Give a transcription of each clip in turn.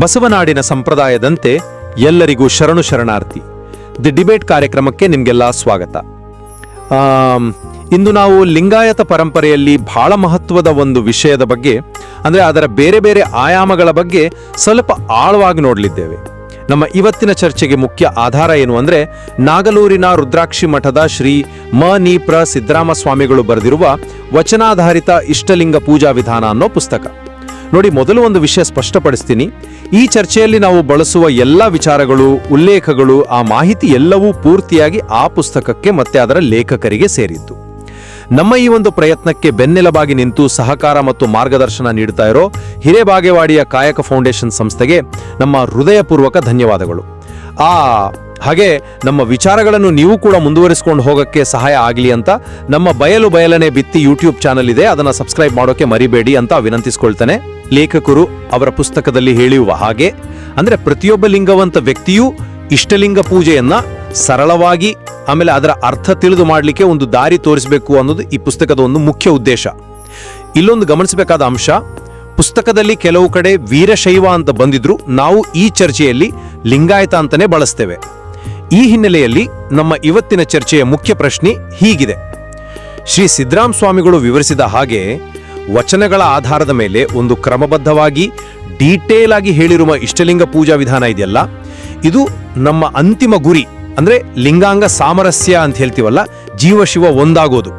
ಬಸವನಾಡಿನ ಸಂಪ್ರದಾಯದಂತೆ ಎಲ್ಲರಿಗೂ ಶರಣು ಶರಣಾರ್ಥಿ. ದಿ ಡಿಬೇಟ್ ಕಾರ್ಯಕ್ರಮಕ್ಕೆ ನಿಮಗೆಲ್ಲ ಸ್ವಾಗತ. ಇಂದು ನಾವು ಲಿಂಗಾಯತ ಪರಂಪರೆಯಲ್ಲಿ ಬಹಳ ಮಹತ್ವದ ಒಂದು ವಿಷಯದ ಬಗ್ಗೆ, ಅಂದರೆ ಅದರ ಬೇರೆ ಬೇರೆ ಆಯಾಮಗಳ ಬಗ್ಗೆ ಸ್ವಲ್ಪ ಆಳವಾಗಿ ನೋಡಲಿದ್ದೇವೆ. ನಮ್ಮ ಇವತ್ತಿನ ಚರ್ಚೆಗೆ ಮುಖ್ಯ ಆಧಾರ ಏನು ಅಂದರೆ, ನಾಗಲೂರಿನ ರುದ್ರಾಕ್ಷಿ ಮಠದ ಶ್ರೀ ಮ ನಿ ಪ್ರ ಸಿದ್ದರಾಮ ಸ್ವಾಮಿಗಳು ಬರೆದಿರುವ ವಚನಾಧಾರಿತ ಇಷ್ಟಲಿಂಗ ಪೂಜಾ ವಿಧಾನ ಅನ್ನೋ ಪುಸ್ತಕ. ನೋಡಿ, ಮೊದಲು ಒಂದು ವಿಷಯ ಸ್ಪಷ್ಟಪಡಿಸ್ತೀನಿ. ಈ ಚರ್ಚೆಯಲ್ಲಿ ನಾವು ಬಳಸುವ ಎಲ್ಲ ವಿಚಾರಗಳು, ಉಲ್ಲೇಖಗಳು, ಆ ಮಾಹಿತಿ ಎಲ್ಲವೂ ಪೂರ್ತಿಯಾಗಿ ಆ ಪುಸ್ತಕಕ್ಕೆ ಮತ್ತೆ ಅದರ ಲೇಖಕರಿಗೆ ಸೇರಿದ್ದು. ನಮ್ಮ ಈ ಒಂದು ಪ್ರಯತ್ನಕ್ಕೆ ಬೆನ್ನೆಲುಬಾಗಿ ನಿಂತು ಸಹಕಾರ ಮತ್ತು ಮಾರ್ಗದರ್ಶನ ನೀಡುತ್ತಾ ಇರೋ ಹಿರೇಬಾಗೇವಾಡಿಯ ಕಾಯಕ ಫೌಂಡೇಶನ್ ಸಂಸ್ಥೆಗೆ ನಮ್ಮ ಹೃದಯಪೂರ್ವಕ ಧನ್ಯವಾದಗಳು. ಆ ಹಾಗೆ ನಮ್ಮ ವಿಚಾರಗಳನ್ನು ನೀವು ಕೂಡ ಮುಂದುವರಿಸಿಕೊಂಡು ಹೋಗಕ್ಕೆ ಸಹಾಯ ಆಗಲಿ ಅಂತ ನಮ್ಮ ಬಯಲು ಬಯಲನೆ ಬಿತ್ತಿ ಯೂಟ್ಯೂಬ್ ಚಾನಲ್ ಇದೆ. ಅದನ್ನ ಸಬ್ಸ್ಕ್ರೈಬ್ ಮಾಡೋಕೆ ಮರಿಬೇಡಿ ಅಂತ ವಿನಂತಿಸ್ಕೊಳ್ತಾನೆ. ಲೇಖಕರು ಅವರ ಪುಸ್ತಕದಲ್ಲಿ ಹೇಳಿಯುವ ಹಾಗೆ, ಅಂದ್ರೆ ಪ್ರತಿಯೊಬ್ಬ ಲಿಂಗವಂತ ವ್ಯಕ್ತಿಯೂ ಇಷ್ಟಲಿಂಗ ಪೂಜೆಯನ್ನ ಸರಳವಾಗಿ, ಆಮೇಲೆ ಅದರ ಅರ್ಥ ತಿಳಿದು ಮಾಡಲಿಕ್ಕೆ ಒಂದು ದಾರಿ ತೋರಿಸಬೇಕು ಅನ್ನೋದು ಈ ಪುಸ್ತಕದ ಒಂದು ಮುಖ್ಯ ಉದ್ದೇಶ. ಇಲ್ಲೊಂದು ಗಮನಿಸಬೇಕಾದ ಅಂಶ, ಪುಸ್ತಕದಲ್ಲಿ ಕೆಲವು ಕಡೆ ವೀರಶೈವ ಅಂತ ಬಂದಿದ್ರು. ನಾವು ಈ ಚರ್ಚೆಯಲ್ಲಿ ಲಿಂಗಾಯತ ಅಂತಲೇ ಬಳಸ್ತೇವೆ. ಈ ಹಿನ್ನೆಲೆಯಲ್ಲಿ ನಮ್ಮ ಇವತ್ತಿನ ಚರ್ಚೆಯ ಮುಖ್ಯ ಪ್ರಶ್ನೆ ಹೀಗಿದೆ. ಶ್ರೀ ಸಿದ್ದರಾಮ್ ಸ್ವಾಮಿಗಳು ವಿವರಿಸಿದ ಹಾಗೆ ವಚನಗಳ ಆಧಾರದ ಮೇಲೆ ಒಂದು ಕ್ರಮಬದ್ಧವಾಗಿ ಡೀಟೇಲ್ ಆಗಿ ಹೇಳಿರುವ ಇಷ್ಟಲಿಂಗ ಪೂಜಾ ವಿಧಾನ ಇದೆಯಲ್ಲ, ಇದು ನಮ್ಮ ಅಂತಿಮ ಗುರಿ, ಅಂದ್ರೆ ಲಿಂಗಾಂಗ ಸಾಮರಸ್ಯ ಅಂತ ಹೇಳ್ತೀವಲ್ಲ ಜೀವಶಿವ ಒಂದಾಗೋದು.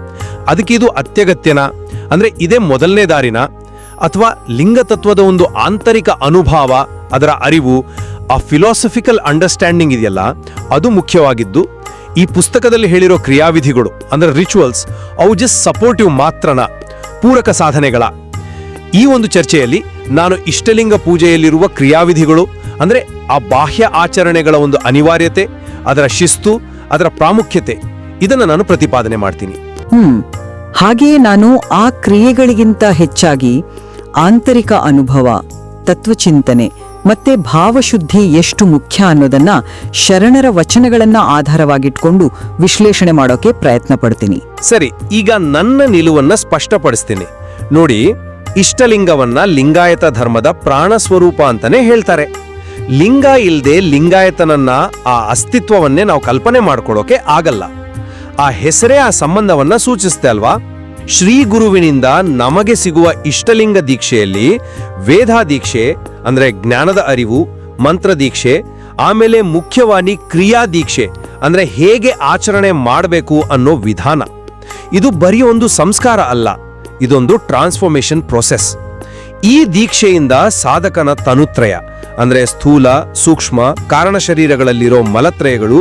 ಅದಕ್ಕೆ ಇದು ಅತ್ಯಗತ್ಯನ? ಅಂದ್ರೆ ಇದೇ ಮೊದಲನೇ ದಾರಿನ? ಅಥವಾ ಲಿಂಗತತ್ವದ ಒಂದು ಆಂತರಿಕ ಅನುಭವ, ಅದರ ಅರಿವು ಆ ಫಿಲಾಸಫಿಕಲ್ ಅಂಡರ್ಸ್ಟ್ಯಾಂಡಿಂಗ್ ಇದೆಯಲ್ಲ, ಅದು ಮುಖ್ಯವಾಗಿದ್ದು, ಈ ಪುಸ್ತಕದಲ್ಲಿ ಹೇಳಿರೋ ಕ್ರಿಯಾವಿಧಿಗಳು, ಅಂದ್ರೆ ರಿಚುವಲ್ಸ್ ಅವು ಜಸ್ಟ್ ಸಪೋರ್ಟಿವ್ ಮಾತ್ರನ ಪೂರಕ ಸಾಧನೆಗಳ. ಈ ಒಂದು ಚರ್ಚೆಯಲ್ಲಿ ನಾನು ಇಷ್ಟಲಿಂಗ ಪೂಜೆಯಲ್ಲಿರುವ ಕ್ರಿಯಾವಿಧಿಗಳು, ಅಂದ್ರೆ ಆ ಬಾಹ್ಯ ಆಚರಣೆಗಳ ಒಂದು ಅನಿವಾರ್ಯತೆ, ಅದರ ಶಿಸ್ತು, ಅದರ ಪ್ರಾಮುಖ್ಯತೆ, ಇದನ್ನು ನಾನು ಪ್ರತಿಪಾದನೆ ಮಾಡ್ತೀನಿ. ಹ್ಮ್, ಹಾಗೆಯೇ ನಾನು ಆ ಕ್ರಿಯೆಗಳಿಗಿಂತ ಹೆಚ್ಚಾಗಿ ಆಂತರಿಕ ಅನುಭವ, ತತ್ವಚಿಂತನೆ ಮತ್ತೆ ಭಾವಶುದ್ಧಿ ಎಷ್ಟು ಮುಖ್ಯ ಅನ್ನೋದನ್ನ ಶರಣರ ವಚನಗಳನ್ನ ಆಧಾರವಾಗಿಟ್ಕೊಂಡು ವಿಶ್ಲೇಷಣೆ ಮಾಡೋಕೆ ಪ್ರಯತ್ನ ಪಡ್ತೀನಿ. ಸರಿ, ಈಗ ನನ್ನ ನಿಲುವನ್ನ ಸ್ಪಷ್ಟಪಡಿಸ್ತೀನಿ. ನೋಡಿ, ಇಷ್ಟಲಿಂಗವನ್ನ ಲಿಂಗಾಯತ ಧರ್ಮದ ಪ್ರಾಣ ಸ್ವರೂಪ ಅಂತಾನೆ ಹೇಳ್ತಾರೆ. ಲಿಂಗ ಇಲ್ಲದೆ ಲಿಂಗಾಯತನನ್ನ ಆ ಅಸ್ತಿತ್ವವನ್ನೇ ನಾವು ಕಲ್ಪನೆ ಮಾಡ್ಕೊಳ್ಳೋಕೆ ಆಗಲ್ಲ. ಆ ಹೆಸರೇ ಆ ಸಂಬಂಧವನ್ನ ಸೂಚಿಸುತ್ತೆ ಅಲ್ವಾ? ಶ್ರೀ ಗುರುವಿನಿಂದ ನಮಗೆ ಸಿಗುವ ಇಷ್ಟಲಿಂಗ ದೀಕ್ಷೆಯಲ್ಲಿ ವೇದಾ ದೀಕ್ಷೆ ಅಂದ್ರೆ ಜ್ಞಾನದ ಅರಿವು ಮಂತ್ರ ದೀಕ್ಷೆ ಆಮೇಲೆ ಮುಖ್ಯವಾಣಿ ಕ್ರಿಯಾ ದೀಕ್ಷೆ ಅಂದ್ರೆ ಹೇಗೆ ಆಚರಣೆ ಮಾಡಬೇಕು ಅನ್ನೋ ವಿಧಾನ. ಇದು ಬರೀ ಒಂದು ಸಂಸ್ಕಾರ ಅಲ್ಲ, ಇದೊಂದು ಟ್ರಾನ್ಸ್ಫಾರ್ಮೇಶನ್ ಪ್ರೊಸೆಸ್ ಈ ದೀಕ್ಷೆಯಿಂದ ಸಾಧಕನ ತನುತ್ರಯ, ಅಂದ್ರೆ ಸ್ಥೂಲ, ಸೂಕ್ಷ್ಮ, ಕಾರಣ ಶರೀರಗಳಲ್ಲಿರೋ ಮಲತ್ರಯಗಳು,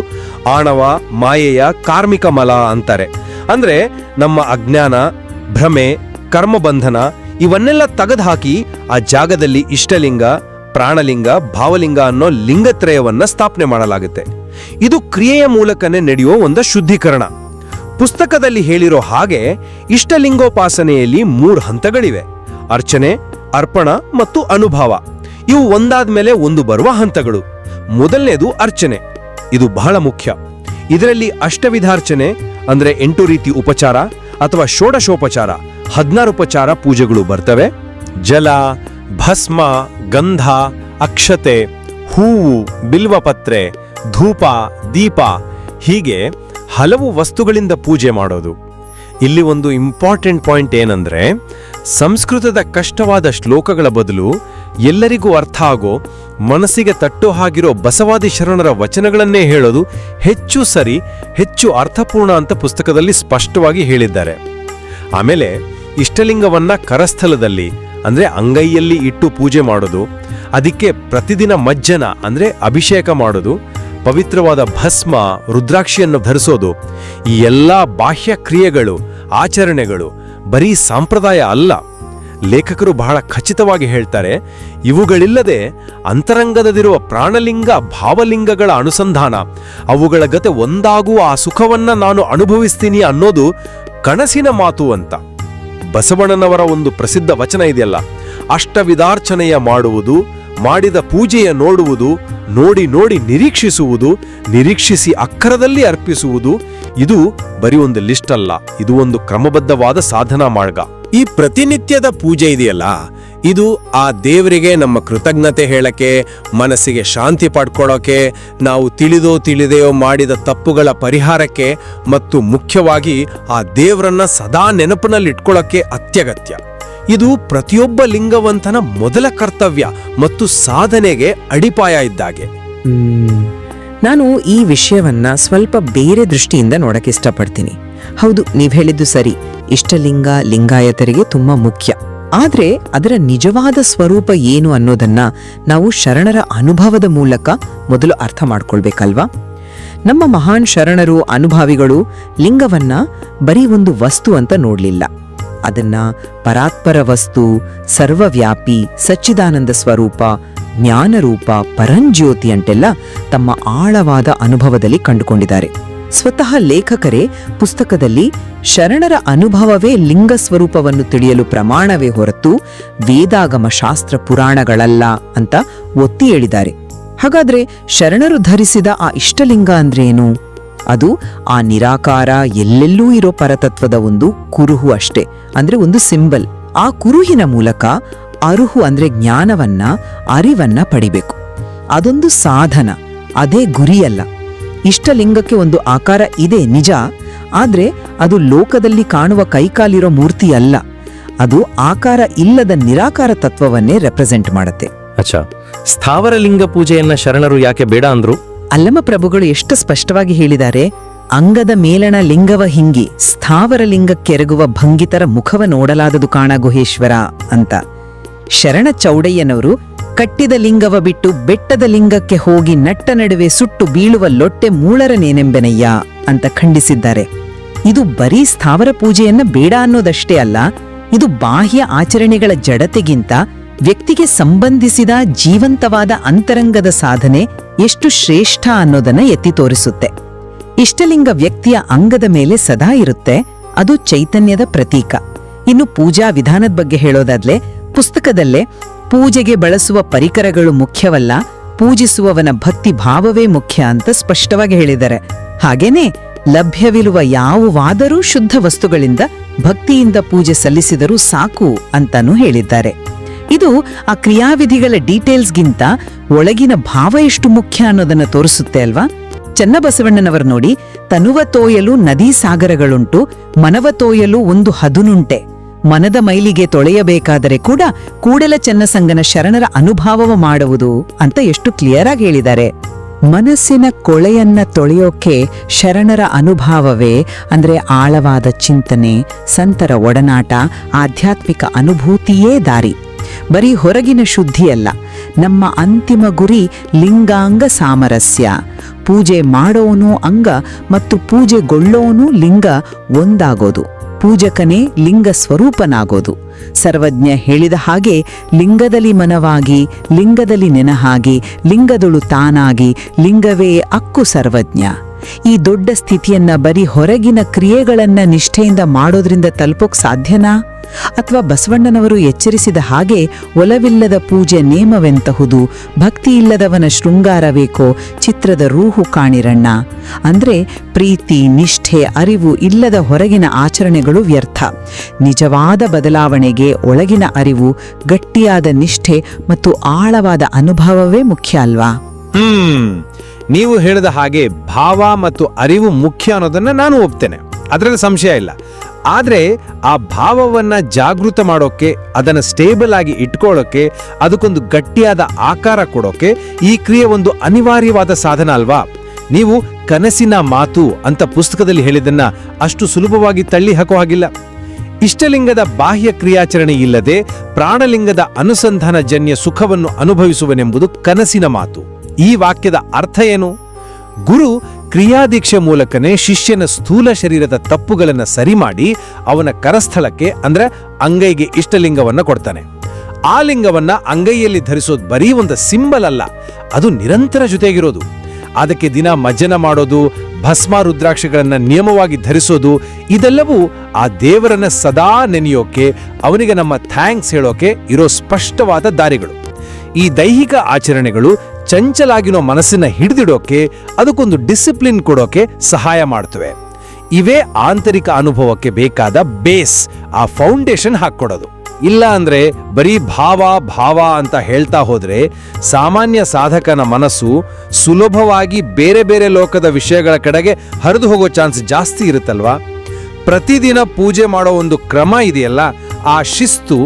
ಆಣವ, ಮಾಯೆಯ ಕಾರ್ಮಿಕ ಮಲ ಅಂತಾರೆ. ಅಂದ್ರೆ ನಮ್ಮ ಅಜ್ಞಾನ, ಭ್ರಮೆ, ಕರ್ಮಬಂಧನ ಇವನ್ನೆಲ್ಲ ತೆಗೆದುಹಾಕಿ ಆ ಜಾಗದಲ್ಲಿ ಇಷ್ಟಲಿಂಗ, ಪ್ರಾಣಲಿಂಗ, ಭಾವಲಿಂಗ ಅನ್ನೋ ಲಿಂಗತ್ರಯವನ್ನ ಸ್ಥಾಪನೆ ಮಾಡಲಾಗುತ್ತೆ. ಇದು ಕ್ರಿಯೆಯ ಮೂಲಕನೇ ನಡೆಯುವ ಒಂದು ಶುದ್ಧೀಕರಣ. ಪುಸ್ತಕದಲ್ಲಿ ಹೇಳಿರೋ ಹಾಗೆ ಇಷ್ಟಲಿಂಗೋಪಾಸನೆಯಲ್ಲಿ ಮೂರು ಹಂತಗಳಿವೆ. ಅರ್ಚನೆ, ಅರ್ಪಣ ಮತ್ತು ಅನುಭವ. ಇವು ಒಂದಾದ ಮೇಲೆ ಒಂದು ಬರುವ ಹಂತಗಳು. ಮೊದಲನೇದು ಅರ್ಚನೆ. ಇದು ಬಹಳ ಮುಖ್ಯ. ಇದರಲ್ಲಿ ಅಷ್ಟವಿಧಾರ್ಚನೆ ಅಂದ್ರೆ ಎಂಟು ರೀತಿ ಉಪಚಾರ ಅಥವಾ ಷೋಡಶೋಪಚಾರ. ಹದಿನಾರು ಉಪಚಾರ ಪೂಜೆಗಳು ಬರ್ತವೆ. ಜಲ, ಭಸ್ಮ, ಗಂಧ, ಅಕ್ಷತೆ, ಹೂವು, ಬಿಲ್ವಪತ್ರೆ, ಧೂಪ, ದೀಪ ಹೀಗೆ ಹಲವು ವಸ್ತುಗಳಿಂದ ಪೂಜೆ ಮಾಡೋದು. ಇಲ್ಲಿ ಒಂದು ಇಂಪಾರ್ಟೆಂಟ್ ಪಾಯಿಂಟ್ ಏನಂದ್ರೆ, ಸಂಸ್ಕೃತದ ಕಷ್ಟವಾದ ಶ್ಲೋಕಗಳ ಬದಲು ಎಲ್ಲರಿಗೂ ಅರ್ಥ ಆಗೋ, ಮನಸ್ಸಿಗೆ ತಟ್ಟು ಹಾಗಿರೋ ಬಸವಾದಿ ಶರಣರ ವಚನಗಳನ್ನೇ ಹೇಳೋದು ಹೆಚ್ಚು ಸರಿ, ಹೆಚ್ಚು ಅರ್ಥಪೂರ್ಣ ಅಂತ ಪುಸ್ತಕದಲ್ಲಿ ಸ್ಪಷ್ಟವಾಗಿ ಹೇಳಿದ್ದಾರೆ. ಆಮೇಲೆ ಇಷ್ಟಲಿಂಗವನ್ನ ಕರಸ್ಥಲದಲ್ಲಿ, ಅಂದ್ರೆ ಅಂಗೈಯಲ್ಲಿ ಇಟ್ಟು ಪೂಜೆ ಮಾಡೋದು, ಅದಕ್ಕೆ ಪ್ರತಿದಿನ ಮಜ್ಜನ, ಅಂದ್ರೆ ಅಭಿಷೇಕ ಮಾಡೋದು, ಪವಿತ್ರವಾದ ಭಸ್ಮ, ರುದ್ರಾಕ್ಷಿಯನ್ನು ಧರಿಸೋದು, ಈ ಎಲ್ಲ ಬಾಹ್ಯ ಕ್ರಿಯೆಗಳು, ಆಚರಣೆಗಳು ಬರೀ ಸಂಪ್ರದಾಯ ಅಲ್ಲ. ಲೇಖಕರು ಬಹಳ ಖಚಿತವಾಗಿ ಹೇಳ್ತಾರೆ, ಇವುಗಳಿಲ್ಲದೆ ಅಂತರಂಗದಲ್ಲಿರುವ ಪ್ರಾಣಲಿಂಗ, ಭಾವಲಿಂಗಗಳ ಅನುಸಂಧಾನ, ಅವುಗಳ ಗತೆ ಒಂದಾಗುವ ಆ ಸುಖವನ್ನ ನಾನು ಅನುಭವಿಸ್ತೀನಿ ಅನ್ನೋದು ಕನಸಿನ ಮಾತು ಅಂತ. ಬಸವಣ್ಣನವರ ಒಂದು ಪ್ರಸಿದ್ಧ ವಚನ ಇದೆಯಲ್ಲ, ಅಷ್ಟವಿದಾರ್ಚನೆಯ ಮಾಡುವುದು, ಮಾಡಿದ ಪೂಜೆಯ ನೋಡುವುದು, ನೋಡಿ ನೋಡಿ ನಿರೀಕ್ಷಿಸುವುದು, ನಿರೀಕ್ಷಿಸಿ ಅಕ್ಕರದಲ್ಲಿ ಅರ್ಪಿಸುವುದು, ಇದು ಬರೀ ಒಂದು ಲಿಸ್ಟ್ ಅಲ್ಲ, ಇದು ಒಂದು ಕ್ರಮಬದ್ಧವಾದ ಸಾಧನಾ ಮಾರ್ಗ. ಈ ಪ್ರತಿನಿತ್ಯದ ಪೂಜೆ ಇದೆಯಲ್ಲ ಇದು ಆ ದೇವರಿಗೆ ನಮ್ಮ ಕೃತಜ್ಞತೆ ಹೇಳಕ್ಕೆ, ಮನಸ್ಸಿಗೆ ಶಾಂತಿ ಪಡ್ಕೊಳ್ಳೋಕೆ, ನಾವು ತಿಳಿದೋ ತಿಳಿದೆಯೋ ಮಾಡಿದ ತಪ್ಪುಗಳ ಪರಿಹಾರಕ್ಕೆ ಮತ್ತು ಮುಖ್ಯವಾಗಿ ಆ ದೇವರನ್ನ ಸದಾ ನೆನಪಿನಲ್ಲಿಟ್ಕೊಳ್ಳೋಕೆ ಅತ್ಯಗತ್ಯ. ಇದು ಪ್ರತಿಯೊಬ್ಬ ಲಿಂಗವಂತನ ಮೊದಲ ಕರ್ತವ್ಯ ಮತ್ತು ಸಾಧನೆಗೆ ಅಡಿಪಾಯ ಇದ್ದಾಗೆ. ನಾನು ಈ ವಿಷಯವನ್ನ ಸ್ವಲ್ಪ ಬೇರೆ ದೃಷ್ಟಿಯಿಂದ ನೋಡಕ್ಕೆ ಇಷ್ಟಪಡ್ತೀನಿ. ಹೌದು, ನೀವು ಹೇಳಿದ್ದು ಸರಿ. ಇಷ್ಟಲಿಂಗ, ಲಿಂಗಾಯತರಿಗೆ ತುಂಬಾ ಮುಖ್ಯ. ಆದ್ರೆ ಅದರ ನಿಜವಾದ ಸ್ವರೂಪ ಏನು ಅನ್ನೋದನ್ನ ನಾವು ಶರಣರ ಅನುಭವದ ಮೂಲಕ ಮೊದಲು ಅರ್ಥ ಮಾಡ್ಕೊಳ್ಬೇಕಲ್ವಾ? ನಮ್ಮ ಮಹಾನ್ ಶರಣರು, ಅನುಭಾವಿಗಳು ಲಿಂಗವನ್ನ ಬರೀ ಒಂದು ವಸ್ತು ಅಂತ ನೋಡಲಿಲ್ಲ. ಅದನ್ನ ಪರಾತ್ಪರ ವಸ್ತು, ಸರ್ವವ್ಯಾಪಿ, ಸಚ್ಚಿದಾನಂದ ಸ್ವರೂಪ, ಜ್ಞಾನರೂಪ, ಪರಂಜ್ಯೋತಿ ಅಂತೆಲ್ಲ ತಮ್ಮ ಆಳವಾದ ಅನುಭವದಲ್ಲಿ ಕಂಡುಕೊಂಡಿದ್ದಾರೆ. ಸ್ವತಃ ಲೇಖಕರೇ, ಪುಸ್ತಕದಲ್ಲಿ ಶರಣರ ಅನುಭವವೇ ಲಿಂಗ ಸ್ವರೂಪವನ್ನು ತಿಳಿಯಲು ಪ್ರಮಾಣವೇ ಹೊರತು ವೇದಾಗಮ ಶಾಸ್ತ್ರ ಪುರಾಣಗಳಲ್ಲ ಅಂತ ಒತ್ತಿ ಹೇಳಿದ್ದಾರೆ. ಹಾಗಾದ್ರೆ ಶರಣರು ಧರಿಸಿದ ಆ ಇಷ್ಟಲಿಂಗ ಅಂದ್ರೇನು? ಅದು ಆ ನಿರಾಕಾರ ಎಲ್ಲೆಲ್ಲೂ ಇರೋ ಪರತತ್ವದ ಒಂದು ಕುರುಹು ಅಷ್ಟೇ. ಅಂದ್ರೆ ಒಂದು ಸಿಂಬಲ್. ಆ ಕುರುಹಿನ ಮೂಲಕ ಅರುಹು ಅಂದ್ರೆ ಜ್ಞಾನವನ್ನ, ಅರಿವನ್ನ ಪಡಿಬೇಕು. ಅದೊಂದು ಸಾಧನ. ಅದೇ ಗುರಿಯಲ್ಲ. ಇಷ್ಟಲಿಂಗಕ್ಕೆ ಒಂದು ಆಕಾರ ಇದೆ ನಿಜ ಆದರೆ ಅದು ಲೋಕದಲ್ಲಿ ಕಾಣುವ ಕೈಕಾಲಿರೋ ಮೂರ್ತಿ ಅಲ್ಲ ಅದು ಆಕಾರ ಇಲ್ಲದ ನಿರಾಕಾರ ತತ್ವವನ್ನೇ ರೆಪ್ರೆಸೆಂಟ್ ಮಾಡುತ್ತೆ. ಅಚ್ಚಾ ಸ್ಥಾವರ ಲಿಂಗ ಪೂಜೆಯನ್ನ ಶರಣರು ಯಾಕೆ ಬೇಡ ಅಂದ್ರು? ಅಲ್ಲಮ ಪ್ರಭುಗಳು ಎಷ್ಟು ಸ್ಪಷ್ಟವಾಗಿ ಹೇಳಿದ್ದಾರೆ ಅಂಗದ ಮೇಲಣ ಲಿಂಗವ ಹಿಂಗಿ ಸ್ಥಾವರ ಲಿಂಗಕ್ಕೆರಗುವ ಭಂಗಿತರ ಮುಖವ ನೋಡಲಾದದು ಕಾಣ ಗುಹೇಶ್ವರ ಅಂತ. ಶರಣ ಚೌಡಯ್ಯನವರು ಕಟ್ಟಿದ ಲಿಂಗವ ಬಿಟ್ಟು ಬೆಟ್ಟದ ಲಿಂಗಕ್ಕೆ ಹೋಗಿ ನಟ್ಟ ನಡುವೆ ಸುಟ್ಟು ಬೀಳುವ ಲೊಟ್ಟೆ ಮೂಳರನೇನೆಂಬೆನಯ್ಯ ಅಂತ ಖಂಡಿಸಿದ್ದಾರೆ. ಇದು ಬರೀ ಸ್ಥಾವರ ಪೂಜೆಯನ್ನ ಬೇಡ ಅನ್ನೋದಷ್ಟೇ ಅಲ್ಲ, ಇದು ಬಾಹ್ಯ ಆಚರಣೆಗಳ ಜಡತೆಗಿಂತ ವ್ಯಕ್ತಿಗೆ ಸಂಬಂಧಿಸಿದ ಜೀವಂತವಾದ ಅಂತರಂಗದ ಸಾಧನೆ ಎಷ್ಟು ಶ್ರೇಷ್ಠ ಅನ್ನೋದನ್ನ ಎತ್ತಿ ತೋರಿಸುತ್ತೆ. ಇಷ್ಟಲಿಂಗ ವ್ಯಕ್ತಿಯ ಅಂಗದ ಮೇಲೆ ಸದಾ ಇರುತ್ತೆ, ಅದು ಚೈತನ್ಯದ ಪ್ರತೀಕ. ಇನ್ನು ಪೂಜಾ ವಿಧಾನದ ಬಗ್ಗೆ ಹೇಳೋದಾದ್ಲೆ, ಪುಸ್ತಕದಲ್ಲೇ ಪೂಜೆಗೆ ಬಳಸುವ ಪರಿಕರಗಳು ಮುಖ್ಯವಲ್ಲ, ಪೂಜಿಸುವವನ ಭಕ್ತಿ ಭಾವವೇ ಮುಖ್ಯ ಅಂತ ಸ್ಪಷ್ಟವಾಗಿ ಹೇಳಿದ್ದಾರೆ. ಹಾಗೇನೆ, ಲಭ್ಯವಿರುವ ಯಾವುವಾದರೂ ಶುದ್ಧ ವಸ್ತುಗಳಿಂದ ಭಕ್ತಿಯಿಂದ ಪೂಜೆ ಸಲ್ಲಿಸಿದರೂ ಸಾಕು ಅಂತಾನೂ ಹೇಳಿದ್ದಾರೆ. ಇದು ಆ ಕ್ರಿಯಾವಿಧಿಗಳ ಡೀಟೇಲ್ಸ್ಗಿಂತ ಒಳಗಿನ ಭಾವ ಎಷ್ಟು ಮುಖ್ಯ ಅನ್ನೋದನ್ನ ತೋರಿಸುತ್ತೆ ಅಲ್ವಾ? ಚನ್ನಬಸವಣ್ಣನವರು ನೋಡಿ, ತನುವ ತೋಯಲು ನದಿ ಸಾಗರಗಳುಂಟು ಮನವ ತೋಯಲು ಒಂದು ಹದುನುಂಟೆ. ಮನದ ಮೈಲಿಗೆ ತೊಳೆಯಬೇಕಾದರೆ ಕೂಡ ಕೂಡಲ ಚೆನ್ನಸಂಗನ ಶರಣರ ಅನುಭಾವವ ಮಾಡುವುದು ಅಂತ ಎಷ್ಟು ಕ್ಲಿಯರ್ ಆಗಿ ಹೇಳಿದ್ದಾರೆ. ಮನಸ್ಸಿನ ಕೊಳೆಯನ್ನ ತೊಳೆಯೋಕೆ ಶರಣರ ಅನುಭಾವವೇ ಅಂದ್ರೆ ಆಳವಾದ ಚಿಂತನೆ, ಸಂತರ ಒಡನಾಟ, ಆಧ್ಯಾತ್ಮಿಕ ಅನುಭೂತಿಯೇ ದಾರಿ. ಬರೀ ಹೊರಗಿನ ಶುದ್ಧಿಯಲ್ಲ, ನಮ್ಮ ಅಂತಿಮ ಗುರಿ ಲಿಂಗಾಂಗ ಸಾಮರಸ್ಯ. ಪೂಜೆ ಮಾಡೋನು ಅಂಗ ಮತ್ತು ಪೂಜೆಗೊಳ್ಳೋನು ಲಿಂಗ ಒಂದಾಗೋದು. ಪೂಜಕನೇ ಲಿಂಗ ಸ್ವರೂಪನಾಗೋದು. ಸರ್ವಜ್ಞ ಹೇಳಿದ ಹಾಗೆ ಲಿಂಗದಲ್ಲಿ ಮನವಾಗಿ, ಲಿಂಗದಲ್ಲಿ ನೆನಹಾಗಿ, ಲಿಂಗದೊಳು ತಾನಾಗಿ, ಲಿಂಗವೇ ಅಕ್ಕು ಸರ್ವಜ್ಞ. ಈ ದೊಡ್ಡ ಸ್ಥಿತಿಯನ್ನ ಬರೀ ಹೊರಗಿನ ಕ್ರಿಯೆಗಳನ್ನ ನಿಷ್ಠೆಯಿಂದ ಮಾಡೋದ್ರಿಂದ ತಲುಪೋಕ್ ಸಾಧ್ಯನಾ? ಅಥವಾ ಬಸವಣ್ಣನವರು ಎಚ್ಚರಿಸಿದ ಹಾಗೆ ಒಲವಿಲ್ಲದ ಪೂಜೆ ನೇಮವೆಂತಹುದು ಭಕ್ತಿ ಇಲ್ಲದವನ ಶೃಂಗಾರವೇಕೋ ಚಿತ್ರದ ರೂಹು ಕಾಣಿರಣ್ಣ. ಅಂದ್ರೆ ಪ್ರೀತಿ, ನಿಷ್ಠೆ, ಅರಿವು ಇಲ್ಲದ ಹೊರಗಿನ ಆಚರಣೆಗಳು ವ್ಯರ್ಥ. ನಿಜವಾದ ಬದಲಾವಣೆಗೆ ಒಳಗಿನ ಅರಿವು, ಗಟ್ಟಿಯಾದ ನಿಷ್ಠೆ ಮತ್ತು ಆಳವಾದ ಅನುಭವವೇ ಮುಖ್ಯ ಅಲ್ವಾ? ನೀವು ಹೇಳಿದ ಹಾಗೆ ಭಾವ ಮತ್ತು ಅರಿವು ಮುಖ್ಯ ಅನ್ನೋದನ್ನ ನಾನು ಒಪ್ತೇನೆ. ಅದರಲ್ಲಿ ಸಂಶಯ ಇಲ್ಲ. ಆದ್ರೆ ಆ ಭಾವವನ್ನ ಜಾಗೃತ ಮಾಡೋಕೆ, ಅದನ್ನು ಸ್ಟೇಬಲ್ ಆಗಿ ಇಟ್ಕೊಳ್ಳೋಕೆ, ಅದಕ್ಕೊಂದು ಗಟ್ಟಿಯಾದ ಆಕಾರ ಕೊಡೋಕೆ ಈ ಕ್ರಿಯೆ ಒಂದು ಅನಿವಾರ್ಯವಾದ ಸಾಧನ ಅಲ್ವಾ? ನೀವು ಕನಸಿನ ಮಾತು ಅಂತ ಪುಸ್ತಕದಲ್ಲಿ ಹೇಳಿದನ್ನ ಅಷ್ಟು ಸುಲಭವಾಗಿ ತಳ್ಳಿ ಹಾಕೋ ಹಾಗಿಲ್ಲ. ಇಷ್ಟಲಿಂಗದ ಬಾಹ್ಯ ಕ್ರಿಯಾಚರಣೆ ಇಲ್ಲದೆ ಪ್ರಾಣಲಿಂಗದ ಅನುಸಂಧಾನ ಜನ್ಯ ಸುಖವನ್ನು ಅನುಭವಿಸುವನೆಂಬುದು ಕನಸಿನ ಮಾತು. ಈ ವಾಕ್ಯದ ಅರ್ಥ ಏನು? ಗುರು ಕ್ರಿಯಾದೀಕ್ಷೆ ಮೂಲಕನೇ ಶಿಷ್ಯನ ಸ್ಥೂಲ ಶರೀರದ ತಪ್ಪುಗಳನ್ನು ಸರಿ ಮಾಡಿ ಅವನ ಕರಸ್ಥಳಕ್ಕೆ, ಅಂದ್ರೆ ಅಂಗೈಗೆ ಇಷ್ಟಲಿಂಗವನ್ನ ಕೊಡ್ತಾನೆ. ಆ ಲಿಂಗವನ್ನ ಅಂಗೈಯಲ್ಲಿ ಧರಿಸೋದು ಬರೀ ಒಂದು ಸಿಂಬಲ್ ಅಲ್ಲ, ಅದು ನಿರಂತರ ಜೊತೆಗಿರೋದು. ಅದಕ್ಕೆ ದಿನ ಮಜ್ಜನ ಮಾಡೋದು, ಭಸ್ಮ ರುದ್ರಾಕ್ಷಗಳನ್ನು ನಿಯಮವಾಗಿ ಧರಿಸೋದು, ಇದೆಲ್ಲವೂ ಆ ದೇವರನ್ನ ಸದಾ ನೆನೆಯೋಕೆ, ಅವನಿಗೆ ನಮ್ಮ ಥ್ಯಾಂಕ್ಸ್ ಹೇಳೋಕೆ ಇರೋ ಸ್ಪಷ್ಟವಾದ ದಾರಿಗಳು. ಈ ದೈಹಿಕ ಆಚರಣೆಗಳು ಚಂಚಲಾಗಿನೋ ಮನಸ್ಸನ್ನ ಹಿಡಿದಿಡೋಕೆ, ಅದಕ್ಕೊಂದು ಡಿಸಿಪ್ಲಿನ್ ಕೊಡೋಕೆ ಸಹಾಯ ಮಾಡ್ತವೆ. ಇವೇ ಆಂತರಿಕ ಅನುಭವಕ್ಕೆ ಬೇಕಾದ ಬೇಸ್, ಆ ಫೌಂಡೇಶನ್ ಹಾಕ್ಕೊಡೋದು. ಇಲ್ಲ ಅಂದ್ರೆ ಬರೀ ಭಾವ ಭಾವ ಅಂತ ಹೇಳ್ತಾ ಹೋದ್ರೆ ಸಾಮಾನ್ಯ ಸಾಧಕನ ಮನಸ್ಸು ಸುಲಭವಾಗಿ ಬೇರೆ ಬೇರೆ ಲೋಕದ ವಿಷಯಗಳ ಕಡೆಗೆ ಹರಿದು ಹೋಗೋ ಚಾನ್ಸ್ ಜಾಸ್ತಿ ಇರುತ್ತಲ್ವಾ? ಪ್ರತಿದಿನ ಪೂಜೆ ಮಾಡೋ ಒಂದು ಕ್ರಮ ಇದೆಯಲ್ಲ, ಆ ಶಿಸ್ತು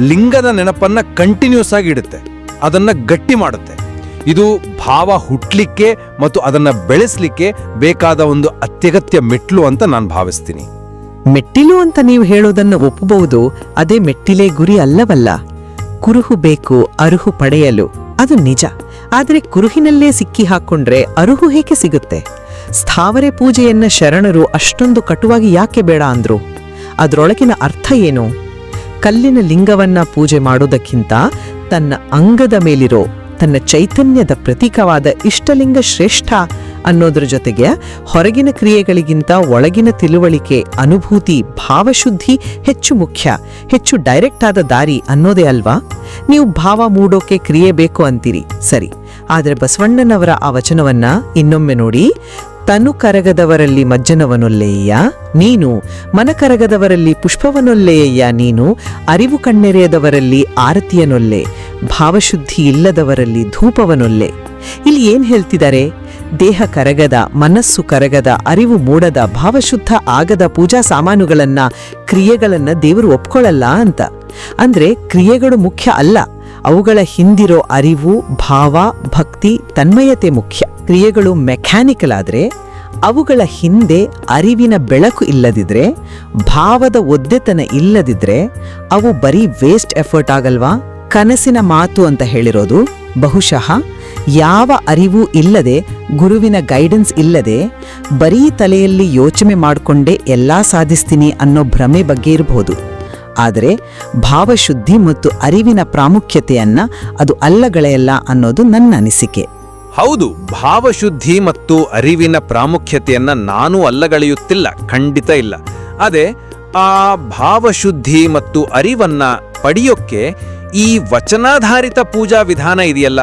ಲಿಂಗದ ನೆನಪನ್ನ ಕಂಟಿನ್ಯೂಸ್ ಆಗಿ ಇಡುತ್ತೆ. ಅದನ್ನ ಗಟ್ಟಿ ಮಾಡುತ್ತೆ. ಇದು ಭಾವ ಹುಟ್ಲಿಕ್ಕೆ ಮತ್ತು ಅದನ್ನು ಬೆಳೆಸಲಿಕ್ಕೆ ಬೇಕಾದ ಒಂದು ಅತ್ಯಗತ್ಯ ಮೆಟ್ಟಲು ಅಂತ ನಾನು ಭಾವಿಸ್ತೀನಿ. ಮೆಟ್ಟಿಲು ಅಂತ ನೀವು ಹೇಳೋದನ್ನು ಒಪ್ಪಬಹುದು, ಅದೇ ಮೆಟ್ಟಿಲೇ ಗುರಿ ಅಲ್ಲವಲ್ಲ. ಕುರುಹು ಬೇಕು, ಅರುಹು ಪಡೆಯಲು, ಅದು ನಿಜ. ಆದರೆ ಕುರುಹಿನಲ್ಲೇ ಸಿಕ್ಕಿ ಹಾಕೊಂಡ್ರೆ ಅರುಹು ಹೇಗೆ ಸಿಗುತ್ತೆ? ಸ್ಥಾವರೆ ಪೂಜೆಯನ್ನ ಶರಣರು ಅಷ್ಟೊಂದು ಕಟುವಾಗಿ ಯಾಕೆ ಬೇಡ ಅಂದ್ರು? ಅದರೊಳಗಿನ ಅರ್ಥ ಏನು? ಕಲ್ಲಿನ ಲಿಂಗವನ್ನ ಪೂಜೆ ಮಾಡೋದಕ್ಕಿಂತ ತನ್ನ ಅಂಗದ ಮೇಲಿರೋ ತನ್ನ ಚೈತನ್ಯದ ಪ್ರತೀಕವಾದ ಇಷ್ಟಲಿಂಗ ಶ್ರೇಷ್ಠ ಅನ್ನೋದ್ರ ಜೊತೆಗೆ ಹೊರಗಿನ ಕ್ರಿಯೆಗಳಿಗಿಂತ ಒಳಗಿನ ತಿಳುವಳಿಕೆ, ಅನುಭೂತಿ, ಭಾವಶುದ್ಧಿ ಹೆಚ್ಚು ಮುಖ್ಯ, ಹೆಚ್ಚು ಡೈರೆಕ್ಟ್ ಆದ ದಾರಿ ಅನ್ನೋದೇ ಅಲ್ವಾ? ನೀವು ಭಾವ ಮೂಡೋಕೆ ಕ್ರಿಯೆ ಬೇಕು ಅಂತೀರಿ. ಸರಿ, ಆದರೆ ಬಸವಣ್ಣನವರ ಆ ವಚನವನ್ನ ಇನ್ನೊಮ್ಮೆ ನೋಡಿ. ತನು ಕರಗದವರಲ್ಲಿ ಮಜ್ಜನವನೊಲ್ಲೆಯ್ಯ? ನೀನು ಮನ ಕರಗದವರಲ್ಲಿ ಪುಷ್ಪವನೊಲ್ಲೆಯ್ಯ? ನೀನು ಅರಿವು ಕಣ್ಣೆರೆಯದವರಲ್ಲಿ ಆರತಿಯನೊಲ್ಲೆ. ಭಾವಶುದ್ಧಿ ಇಲ್ಲದವರಲ್ಲಿ ಧೂಪವನೊಲ್ಲೆ. ಇಲ್ಲಿ ಏನ್ ಹೇಳ್ತಿದ್ದಾರೆ ದೇಹ ಕರಗದ, ಮನಸ್ಸು ಕರಗದ, ಅರಿವು ಮೂಡದ, ಭಾವಶುದ್ಧ ಆಗದ ಪೂಜಾ ಸಾಮಾನುಗಳನ್ನ, ಕ್ರಿಯೆಗಳನ್ನ ದೇವರು ಒಪ್ಕೊಳ್ಳಲ್ಲ ಅಂತ. ಅಂದ್ರೆ ಕ್ರಿಯೆಗಳು ಮುಖ್ಯ ಅಲ್ಲ. ಅವುಗಳ ಹಿಂದಿರೋ ಅರಿವು, ಭಾವ, ಭಕ್ತಿ, ತನ್ಮಯತೆ ಮುಖ್ಯ. ಕ್ರಿಯೆಗಳು ಮೆಕ್ಯಾನಿಕಲ್ ಆದರೆ, ಅವುಗಳ ಹಿಂದೆ ಅರಿವಿನ ಬೆಳಕು ಇಲ್ಲದಿದ್ರೆ, ಭಾವದ ಒದ್ದೆತನ ಇಲ್ಲದಿದ್ರೆ, ಅವು ಬರೀ ವೇಸ್ಟ್ ಎಫರ್ಟ್ ಆಗಲ್ವಾ? ಕನಸಿನ ಮಾತು ಅಂತ ಹೇಳಿರೋದು. ಬಹುಶಃ ಯಾವ ಅರಿವು ಇಲ್ಲದೆ, ಗುರುವಿನ ಗೈಡೆನ್ಸ್ ಇಲ್ಲದೆ, ಬರೀ ತಲೆಯಲ್ಲಿ ಯೋಚನೆ ಮಾಡಿಕೊಂಡೇ ಎಲ್ಲ ಸಾಧಿಸ್ತೀನಿ ಅನ್ನೋ ಭ್ರಮೆ ಬಗ್ಗೆ ಇರಬಹುದು ಆದರೆ ಭಾವಶುದ್ಧಿ ಮತ್ತು ಅರಿವಿನ ಪ್ರಾಮುಖ್ಯತೆಯನ್ನ ಅದು ಅಲ್ಲಗಳೆಯಲ್ಲ ಅನ್ನೋದು ನನ್ನ ಅನಿಸಿಕೆ. ಹೌದು, ಭಾವಶುದ್ಧಿ ಮತ್ತು ಅರಿವಿನ ಪ್ರಾಮುಖ್ಯತೆಯನ್ನ ನಾನು ಅಲ್ಲಗಳೆಯುತ್ತಿಲ್ಲ, ಖಂಡಿತ ಇಲ್ಲ. ಅದೇ, ಆ ಭಾವಶುದ್ಧಿ ಮತ್ತು ಅರಿವನ್ನ ಪಡೆಯೋಕ್ಕೆ ಈ ವಚನಾಧಾರಿತ ಪೂಜಾ ವಿಧಾನ ಇದೆಯಲ್ಲ?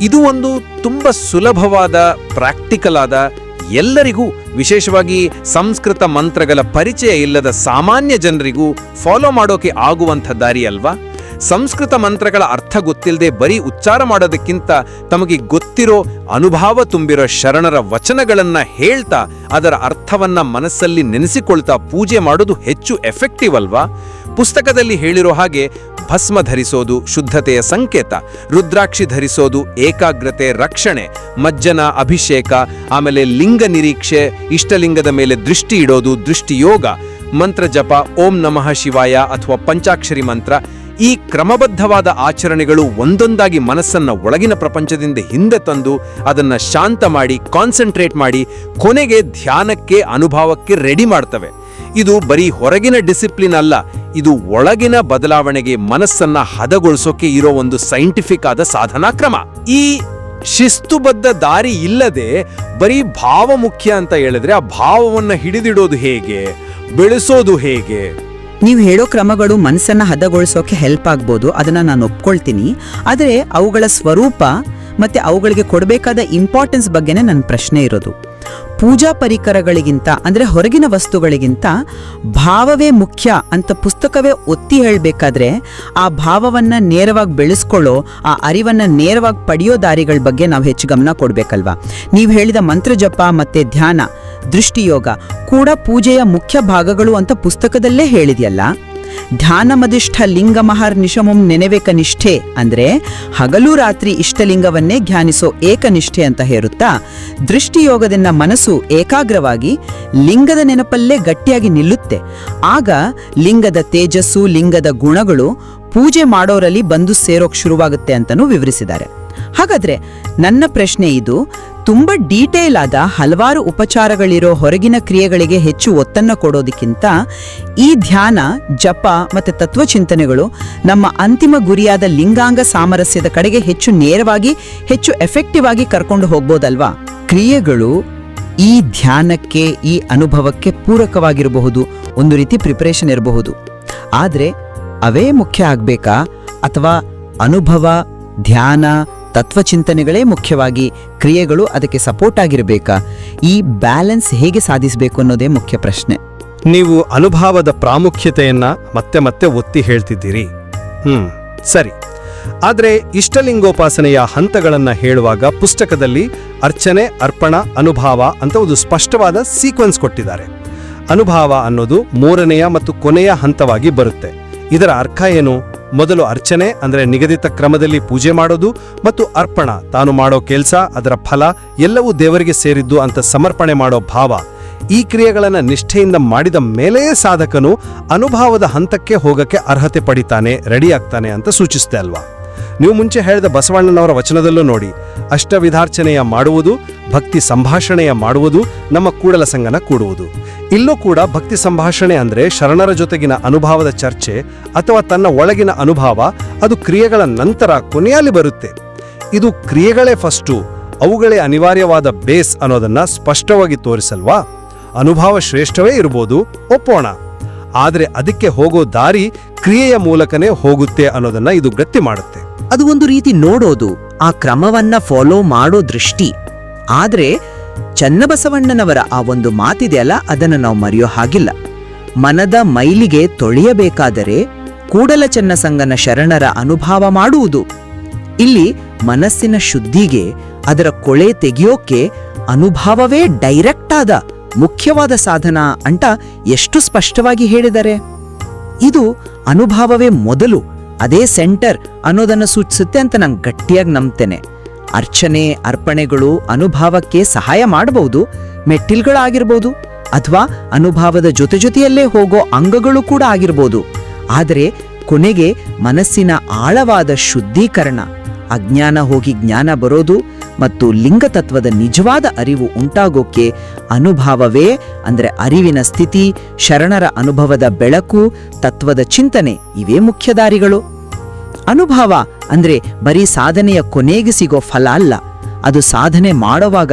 ಇದು ಒಂದು ತುಂಬ ಸುಲಭವಾದ ಪ್ರಾಕ್ಟಿಕಲ್ ಆದ ಎಲ್ಲರಿಗೂ, ವಿಶೇಷವಾಗಿ ಸಂಸ್ಕೃತ ಮಂತ್ರಗಳ ಪರಿಚಯ ಇಲ್ಲದ ಸಾಮಾನ್ಯ ಜನರಿಗೂ ಫಾಲೋ ಮಾಡೋಕೆ ಆಗುವಂಥ ದಾರಿ ಅಲ್ವಾ? ಸಂಸ್ಕೃತ ಮಂತ್ರಗಳ ಅರ್ಥ ಗೊತ್ತಿಲ್ಲದೆ ಬರೀ ಉಚ್ಚಾರ ಮಾಡೋದಕ್ಕಿಂತ ತಮಗೆ ಗೊತ್ತಿರೋ ಅನುಭವ ತುಂಬಿರೋ ಶರಣರ ವಚನಗಳನ್ನು ಹೇಳ್ತಾ ಅದರ ಅರ್ಥವನ್ನ ಮನಸ್ಸಲ್ಲಿ ನೆನೆಸಿಕೊಳ್ತಾ ಪೂಜೆ ಮಾಡೋದು ಹೆಚ್ಚು ಎಫೆಕ್ಟಿವ್ ಅಲ್ವಾ? ಪುಸ್ತಕದಲ್ಲಿ ಹೇಳಿರೋ ಹಾಗೆ ಭಸ್ಮ ಧರಿಸೋದು ಶುದ್ಧತೆಯ ಸಂಕೇತ, ರುದ್ರಾಕ್ಷಿ ಧರಿಸೋದು ಏಕಾಗ್ರತೆ ರಕ್ಷಣೆ, ಮಜ್ಜನ ಅಭಿಷೇಕ, ಆಮೇಲೆ ಲಿಂಗ ನಿರೀಕ್ಷೆ, ಇಷ್ಟಲಿಂಗದ ಮೇಲೆ ದೃಷ್ಟಿ ಇಡೋದು ದೃಷ್ಟಿಯೋಗ, ಮಂತ್ರ ಜಪ, ಓಂ ನಮಃ ಶಿವಾಯ ಅಥವಾ ಪಂಚಾಕ್ಷರಿ ಮಂತ್ರ, ಈ ಕ್ರಮಬದ್ಧವಾದ ಆಚರಣೆಗಳು ಒಂದೊಂದಾಗಿ ಮನಸ್ಸನ್ನ ಒಳಗಿನ ಪ್ರಪಂಚದಿಂದ ಹಿಂದೆ ತಂದು ಅದನ್ನ ಶಾಂತ ಮಾಡಿ, ಕಾನ್ಸಂಟ್ರೇಟ್ ಮಾಡಿ ಕೊನೆಗೆ ಧ್ಯಾನಕ್ಕೆ, ಅನುಭವಕ್ಕೆ ರೆಡಿ ಮಾಡ್ತವೆ. ಇದು ಬರೀ ಹೊರಗಿನ ಡಿಸಿಪ್ಲಿನ್ ಅಲ್ಲ, ಇದು ಒಳಗಿನ ಬದಲಾವಣೆಗೆ ಮನಸ್ಸನ್ನ ಹದಗೊಳಿಸೋಕೆ ಇರೋ ಒಂದು ಸೈಂಟಿಫಿಕ್ ಆದ ಸಾಧನಾ ಕ್ರಮ ಈ ಶಿಸ್ತುಬದ್ಧ ದಾರಿ ಇಲ್ಲದೆ ಬರೀ ಭಾವ ಮುಖ್ಯ ಅಂತ ಹೇಳಿದ್ರೆ ಆ ಭಾವವನ್ನ ಹಿಡಿದಿಡೋದು ಹೇಗೆ, ಬೆಳೆಸೋದು ಹೇಗೆ? ನೀವು ಹೇಳೋ ಕ್ರಮಗಳು ಮನಸ್ಸನ್ನ ಹದಗೊಳಿಸೋಕೆ ಹೆಲ್ಪ್ ಆಗ್ಬೋದು, ಅದನ್ನ ನಾನು ಒಪ್ಕೊಳ್ತೀನಿ. ಆದರೆ ಅವುಗಳ ಸ್ವರೂಪ ಮತ್ತೆ ಅವುಗಳಿಗೆ ಕೊಡಬೇಕಾದ ಇಂಪಾರ್ಟೆನ್ಸ್ ಬಗ್ಗೆನೇ ನನ್ನ ಪ್ರಶ್ನೆ ಇರೋದು. ಪೂಜಾ ಪರಿಕರಗಳಿಗಿಂತ, ಅಂದರೆ ಹೊರಗಿನ ವಸ್ತುಗಳಿಗಿಂತ ಭಾವವೇ ಮುಖ್ಯ ಅಂತ ಪುಸ್ತಕವೇ ಒತ್ತಿ ಹೇಳಬೇಕಾದ್ರೆ, ಆ ಭಾವವನ್ನು ನೇರವಾಗಿ ಬೆಳೆಸ್ಕೊಳ್ಳೋ, ಆ ಅರಿವನ್ನು ನೇರವಾಗಿ ಪಡೆಯೋ ದಾರಿಗಳ ಬಗ್ಗೆ ನಾವು ಹೆಚ್ಚು ಗಮನ ಕೊಡಬೇಕಲ್ವಾ? ನೀವು ಹೇಳಿದ ಮಂತ್ರ ಜಪ ಮತ್ತೆ ಧ್ಯಾನ, ದೃಷ್ಟಿಯೋಗ ಕೂಡ ಪೂಜೆಯ ಮುಖ್ಯ ಭಾಗಗಳು ಅಂತ ಪುಸ್ತಕದಲ್ಲೇ ಹೇಳಿದ್ಯಲ್ಲ? ಧ್ಯಾನಮದಿಷ್ಠ ಲಿಂಗಮಹರ್ ನಿಶಮಂ ನೆನೆವೇಕ ನಿಷ್ಠೆ ಅಂದ್ರೆ ಹಗಲು ರಾತ್ರಿ ಇಷ್ಟಲಿಂಗವನ್ನೇ ಧ್ಯಾನಿಸೋ ಏಕನಿಷ್ಠೆ ಅಂತ ಹೇರುತ್ತಾ ದೃಷ್ಟಿಯೋಗದಿಂದ ಮನಸ್ಸು ಏಕಾಗ್ರವಾಗಿ ಲಿಂಗದ ನೆನಪಲ್ಲೇ ಗಟ್ಟಿಯಾಗಿ ನಿಲ್ಲುತ್ತೆ. ಆಗ ಲಿಂಗದ ತೇಜಸ್ಸು, ಲಿಂಗದ ಗುಣಗಳು ಪೂಜೆ ಮಾಡೋರಲ್ಲಿ ಬಂದು ಸೇರೋಕ್ ಶುರುವಾಗುತ್ತೆ ಅಂತಲೂ ವಿವರಿಸಿದ್ದಾರೆ. ಹಾಗಾದ್ರೆ ನನ್ನ ಪ್ರಶ್ನೆ ಇದು ತುಂಬಾ ಡೀಟೇಲ್ ಆದ ಹಲವಾರು ಉಪಚಾರಗಳಿರೋ ಹೊರಗಿನ ಕ್ರಿಯೆಗಳಿಗೆ ಹೆಚ್ಚು ಒತ್ತನ್ನು ಕೊಡೋದಕ್ಕಿಂತ ಈ ಧ್ಯಾನ, ಜಪ ಮತ್ತು ತತ್ವಚಿಂತನೆಗಳು ನಮ್ಮ ಅಂತಿಮ ಗುರಿಯಾದ ಲಿಂಗಾಂಗ ಸಾಮರಸ್ಯದ ಕಡೆಗೆ ಹೆಚ್ಚು ನೇರವಾಗಿ, ಹೆಚ್ಚು ಎಫೆಕ್ಟಿವ್ ಆಗಿ ಕರ್ಕೊಂಡು ಹೋಗ್ಬೋದಲ್ವಾ? ಕ್ರಿಯೆಗಳು ಈ ಧ್ಯಾನಕ್ಕೆ, ಈ ಅನುಭವಕ್ಕೆ ಪೂರಕವಾಗಿರಬಹುದು, ಒಂದು ರೀತಿ ಪ್ರಿಪರೇಷನ್ ಇರಬಹುದು. ಆದರೆ ಅವೇ ಮುಖ್ಯ ಆಗಬೇಕಾ? ಅಥವಾ ಅನುಭವ, ಧ್ಯಾನ ತತ್ವಚಿಂತನೆಗಳೇ ಮುಖ್ಯವಾಗಿ ಕ್ರಿಯೆಗಳು ಅದಕ್ಕೆ ಸಪೋರ್ಟ್ ಆಗಿರಬೇಕಾ? ಈ ಬ್ಯಾಲೆನ್ಸ್ ಹೇಗೆ ಸಾಧಿಸಬೇಕು ಅನ್ನೋದೇ ಮುಖ್ಯ ಪ್ರಶ್ನೆ. ನೀವು ಅನುಭವದ ಪ್ರಾಮುಖ್ಯತೆಯನ್ನ ಮತ್ತೆ ಮತ್ತೆ ಒತ್ತಿ ಹೇಳ್ತಿದ್ದೀರಿ. ಹ್ಮ್, ಸರಿ. ಆದರೆ ಇಷ್ಟಲಿಂಗೋಪಾಸನೆಯ ಹಂತಗಳನ್ನು ಹೇಳುವಾಗ ಪುಸ್ತಕದಲ್ಲಿ ಅರ್ಚನೆ, ಅರ್ಪಣ, ಅನುಭಾವ ಅಂತ ಒಂದು ಸ್ಪಷ್ಟವಾದ ಸೀಕ್ವೆನ್ಸ್ ಕೊಟ್ಟಿದ್ದಾರೆ. ಅನುಭಾವ ಅನ್ನೋದು ಮೂರನೆಯ ಮತ್ತು ಕೊನೆಯ ಹಂತವಾಗಿ ಬರುತ್ತೆ. ಇದರ ಅರ್ಥ ಏನು? ಮೊದಲು ಅರ್ಚನೆ, ಅಂದ್ರೆ ನಿಗದಿತ ಕ್ರಮದಲ್ಲಿ ಪೂಜೆ ಮಾಡೋದು ಮತ್ತು ಅರ್ಪಣ. ತಾನು ಮಾಡೋ ಕೆಲಸ, ಅದರ ಫಲ ಎಲ್ಲವೂ ದೇವರಿಗೆ ಸೇರಿದ್ದು ಅಂತ ಸಮರ್ಪಣೆ ಮಾಡೋ ಭಾವ. ಈ ಕ್ರಿಯೆಗಳನ್ನು ನಿಷ್ಠೆಯಿಂದ ಮಾಡಿದ ಮೇಲೆಯೇ ಸಾಧಕನು ಅನುಭವದ ಹಂತಕ್ಕೆ ಹೋಗಕ್ಕೆ ಅರ್ಹತೆ ಪಡಿತಾನೆ, ರೆಡಿ ಆಗ್ತಾನೆ ಅಂತ ಸೂಚಿಸುತ್ತೆ ಅಲ್ವಾ? ನೀವು ಮುಂಚೆ ಹೇಳಿದ ಬಸವಣ್ಣನವರ ವಚನದಲ್ಲೂ ನೋಡಿ ಅಷ್ಟವಿಧಾರ್ಚನೆಯ ಮಾಡುವುದು, ಭಕ್ತಿ ಸಂಭಾಷಣೆಯ ಮಾಡುವುದು ನಮ್ಮ ಕೂಡಲ ಸಂಗನ ಕೂಡುವುದು. ಇಲ್ಲೂ ಕೂಡ ಭಕ್ತಿ ಸಂಭಾಷಣೆ ಅಂದ್ರೆ ಶರಣರ ಜೊತೆಗಿನ ಅನುಭವದ ಚರ್ಚೆ ಅಥವಾ ತನ್ನ ಒಳಗಿನ ಅನುಭವ, ಅದು ಕ್ರಿಯೆಗಳ ನಂತರ ಕೊನೆಯಲ್ಲಿ ಬರುತ್ತೆ. ಇದು ಕ್ರಿಯೆಗಳೇ ಫಸ್ಟು ಅವುಗಳೇ ಅನಿವಾರ್ಯವಾದ ಬೇಸ್ ಅನ್ನೋದನ್ನ ಸ್ಪಷ್ಟವಾಗಿ ತೋರಿಸಲ್ವಾ? ಅನುಭವ ಶ್ರೇಷ್ಠವೇ ಇರ್ಬೋದು, ಒಪ್ಪೋಣ. ಆದರೆ ಅದಕ್ಕೆ ಹೋಗೋ ದಾರಿ ಕ್ರಿಯೆಯ ಮೂಲಕನೇ ಹೋಗುತ್ತೆ ಅನ್ನೋದನ್ನ ಇದು ಗಟ್ಟಿ ಮಾಡುತ್ತೆ. ಅದು ಒಂದು ರೀತಿ ನೋಡೋದು ಆ ಕ್ರಮವನ್ನ ಫಾಲೋ ಮಾಡೋ ದೃಷ್ಟಿ. ಆದರೆ, ಚನ್ನಬಸವಣ್ಣನವರ ಆ ಒಂದು ಮಾತಿದೆಯಲ್ಲ ಅದನ್ನು ನಾವು ಮರೆಯೋ ಹಾಗಿಲ್ಲ. ಮನದ ಮೈಲಿಗೆ ತೊಳೆಯಬೇಕಾದರೆ ಕೂಡಲ ಚನ್ನಸಂಗನ ಶರಣರ ಅನುಭವ ಮಾಡುವುದು. ಇಲ್ಲಿ ಮನಸ್ಸಿನ ಶುದ್ಧಿಗೆ, ಅದರ ಕೊಳೆ ತೆಗೆಯೋಕೆ ಅನುಭವವೇ ಡೈರೆಕ್ಟ್ ಆದ ಮುಖ್ಯವಾದ ಸಾಧನ ಅಂತ ಎಷ್ಟು ಸ್ಪಷ್ಟವಾಗಿ ಹೇಳಿದರೆ. ಇದು ಅನುಭವವೇ ಮೊದಲು. ಅದೇ ಸೆಂಟರ್ ಅನ್ನೋದನ್ನು ಸೂಚಿಸುತ್ತೆ ಅಂತ ನಾನು ಗಟ್ಟಿಯಾಗಿ ನಂಬ್ತೇನೆ. ಅರ್ಚನೆ, ಅರ್ಪಣೆಗಳು ಅನುಭವಕ್ಕೆ ಸಹಾಯ ಮಾಡಬಹುದು ಮೆಟ್ಟಿಲ್ಗಳಾಗಿರ್ಬೋದು, ಅಥವಾ ಅನುಭವದ ಜೊತೆ ಜೊತೆಯಲ್ಲೇ ಹೋಗೋ ಅಂಗಗಳು ಕೂಡ ಆಗಿರ್ಬೋದು. ಆದರೆ ಕೊನೆಗೆ ಮನಸ್ಸಿನ ಆಳವಾದ ಶುದ್ಧೀಕರಣ, ಅಜ್ಞಾನ ಹೋಗಿ ಜ್ಞಾನ ಬರೋದು ಮತ್ತು ಲಿಂಗತತ್ವದ ನಿಜವಾದ ಅರಿವು ಉಂಟಾಗೋಕೆ ಅನುಭವವೇ ಅಂದ್ರೆ ಅರಿವಿನ ಸ್ಥಿತಿ, ಶರಣರ ಅನುಭವದ ಬೆಳಕು, ತತ್ವದ ಚಿಂತನೆ ಇವೇ ಮುಖ್ಯ ದಾರಿಗಳು. ಅನುಭವ ಅಂದ್ರೆ ಬರೀ ಸಾಧನೆಯ ಕೊನೆಗೆ ಸಿಗೋ ಫಲ ಅಲ್ಲ, ಅದು ಸಾಧನೆ ಮಾಡೋವಾಗ